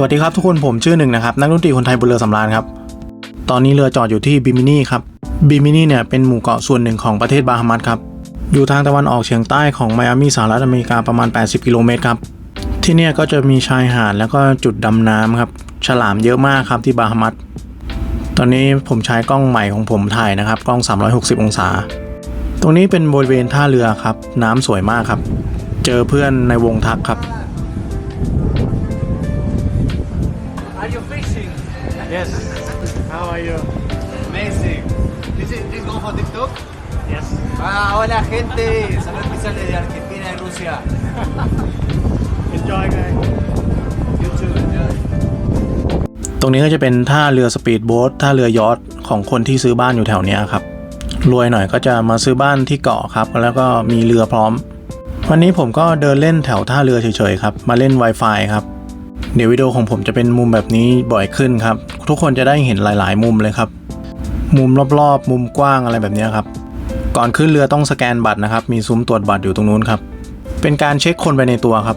สวัสดีครับทุกคนผมชื่อหนึ่งนะครับนักดนตรีคนไทยบนเรือสำราญครับ ตอนนี้เรือจอดอยู่ที่บิมินีครับบิมินีเนี่ยเป็นหมู่เกาะส่วนหนึ่งของประเทศบาฮามัสครับอยู่ทางตะวันออกเฉียงใต้ของไมอามีสหรัฐอเมริกาประมาณ 80 กิโลเมตรครับที่เนี่ยก็จะมีชายหาดแล้วก็จุดดำน้ำครับฉลามเยอะมากครับที่บาฮามัสตอนนี้ผมใช้กล้องใหม่ของผมถ่ายนะครับ กล้อง 360 องศา ตรงนี้เป็นบริเวณท่าเรือครับ น้ำสวยมากครับ เจอเพื่อนในวงทักครับ Yes. How are you? Amazing. This is this go for TikTok? Yes. Ah, hola gente. Saludos especiales de Argentina y Rusia. Enjoy guys. You too. Enjoy. ตรงนี้ก็จะเป็นท่าเรือสปีดโบ๊ทท่าเรือยอทของคนที่ซื้อบ้านอยู่แถวเนี้ยครับ รวยหน่อยก็จะมาซื้อบ้านที่เกาะครับ แล้วก็มีเรือพร้อม วันนี้ผมก็เดินเล่นแถวท่าเรือเฉยๆครับ มาเล่น Wi-Fi ครับ เดี๋ยววิดีโอของผมจะเป็นมุมแบบนี้บ่อยขึ้นครับ ทุกคนจะได้เห็นหลาย ๆ มุมเลยครับ มุมรอบๆ มุมกว้างอะไรแบบนี้ครับ ก่อนขึ้นเรือต้องสแกนบัตรนะครับ มีซุ้มตรวจบัตรอยู่ตรงนู้นครับ เป็นการเช็คคนไปในตัวครับ